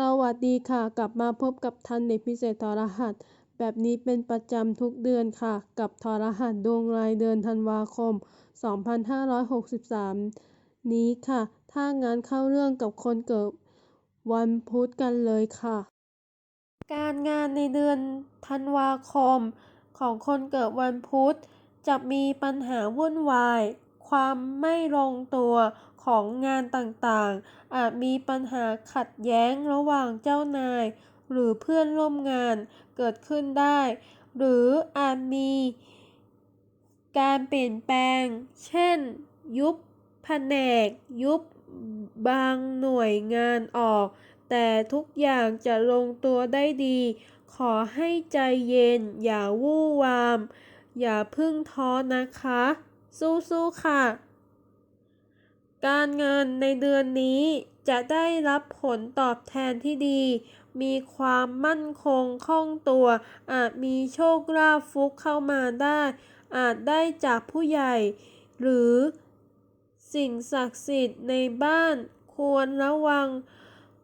สวัสดีค่ะ กลับมาพบกับทันเด็กพิเศษทอรหัส แบบนี้เป็นประจำทุกเดือนค่ะ กับทอรหัสดวงรายเดือนธันวาคม 2563 นี้ค่ะ ถ้างั้นเข้าเรื่องกับคนเกิดวันพุธกันเลยค่ะ การงานในเดือนธันวาคม ของคนเกิดวันพุธจะมีปัญหาวุ่นวาย ความไม่ลงตัวของงานต่างๆ อาจมีปัญหาขัดแย้งระหว่างเจ้านาย หรือเพื่อนร่วมงานเกิดขึ้นได้ หรืออาจมีการเปลี่ยนแปลง เช่น ยุบแผนก ยุบบางหน่วยงานออก แต่ทุกอย่างจะลงตัวได้ดี ขอให้ใจเย็น อย่าวู่วาม อย่าพึ่งท้อนะคะ สู้ๆค่ะ การเงินในเดือนนี้จะได้รับผลตอบแทนที่ดี มีความมั่นคงคล่องตัว อาจมีโชคลาภฟุกเข้ามาได้ อาจได้จากผู้ใหญ่ หรือสิ่งศักดิ์สิทธิ์ในบ้านควรระวัง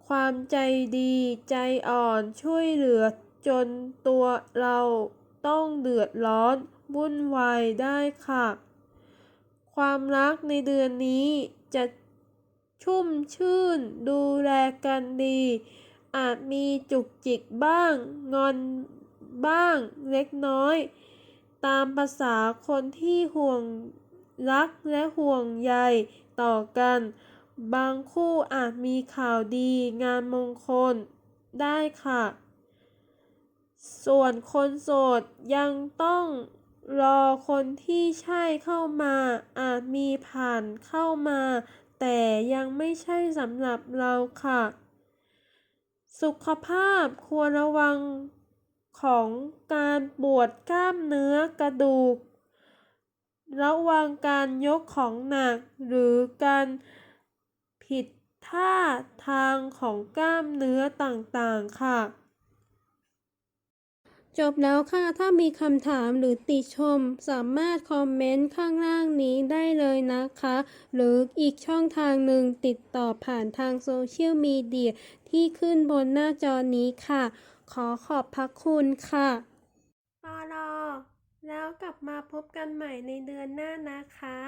ความใจดีใจอ่อนช่วยเหลือจนตัวเราต้องเดือดร้อนวุ่นวายได้ค่ะ ความรักในเดือนนี้จะชุ่มชื่น ดูแลกันดี อาจมีจุกจิกบ้าง งอนบ้างเล็กน้อย ตามภาษาคนที่ห่วงรักและห่วงใยต่อกัน บางคู่อาจมีข่าวดีงานมงคลได้ค่ะ ส่วนคนโสดยังต้อง รอคนที่ใช่เข้ามา อาจมีผ่านเข้ามา แต่ยังไม่ใช่สำหรับเราค่ะ สุขภาพควรระวังของการปวดกล้ามเนื้อกระดูก ระวังการยกของหนักหรือการผิดท่าทางของกล้ามเนื้อต่างๆค่ะ จบแล้วค่ะ ถ้ามีคำถามหรือติชม สามารถคอมเมนต์ข้างล่างนี้ได้เลยนะคะ หรืออีกช่องทางหนึ่งติดต่อผ่านทางโซเชียลมีเดียที่ขึ้นบนหน้าจอนี้ค่ะ ขอขอบพระคุณค่ะปอลอแล้วกลับมาพบกันใหม่ในเดือนหน้านะคะ